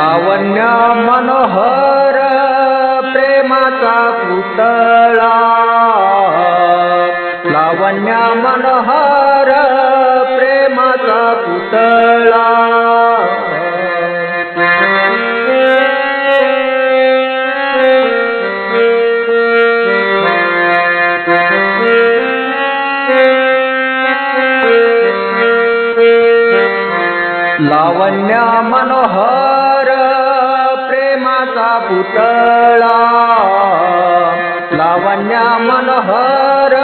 लावण्य मनोहर प्रेमाचा पुतळा. लावण्य मनोहर लावण्य मनोहर प्रेमाचा पुतळा. लावण्य मनोहर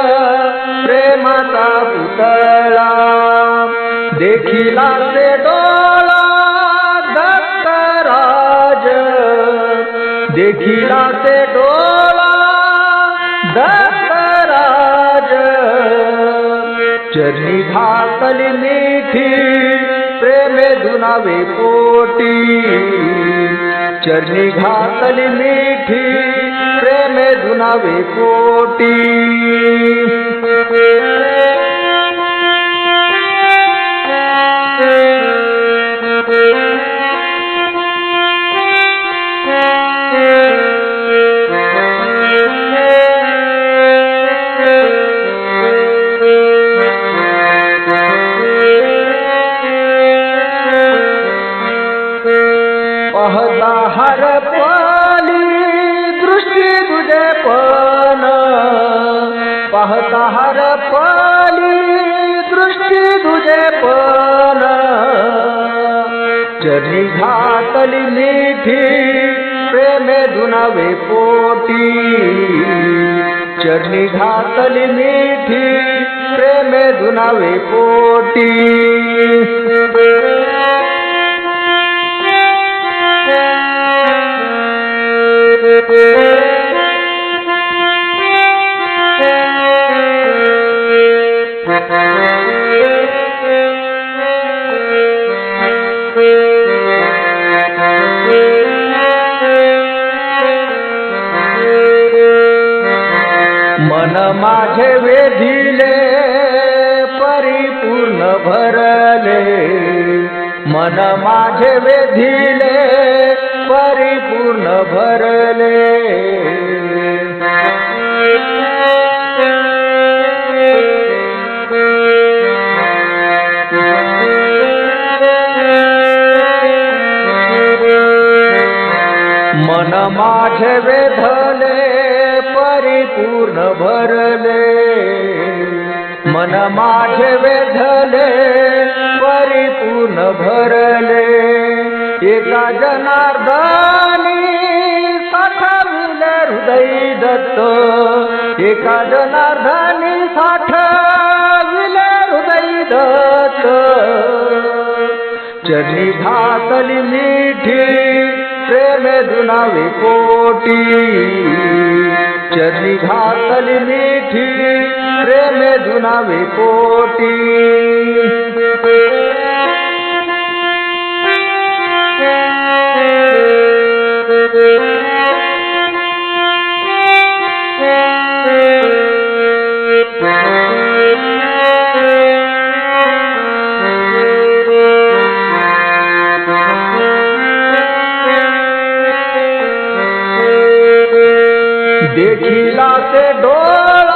प्रेमाचा पुतळा. देखिला ते डोळा दत्तराज देखिला ते डोळा दत्तराज चरणी घातली मिठी प्रेमे धुनावे पोटी चरणी घातली मिठी प्रेमे धुनावे पोटी. हरपाली हर पाली दृष्टी तुझे पण. पाहता हर पाली दृष्टी तुझे पण. चरणी घातली निधी प्रेमे दुनावे पोटी. चरणी घातली मिठी प्रेमे दुनावे पोटी. मन माझे वेधिले परिपूर्ण भरले मन माझे वेधिले परिपूर्ण भरले मन माझे वेधले परिपूर्ण भरले. मन माझे वेधले परिपूर्ण भरले. एका जनार्दनी साठविले हृदय दत्त. एका जनार्दनी साठविले हृदय दत्त. चरणी घातली मिठी प्रेमे धुनावे कोटी. घातली मिठी प्रेमे धुनावे कोटी। देखिला ते डोळा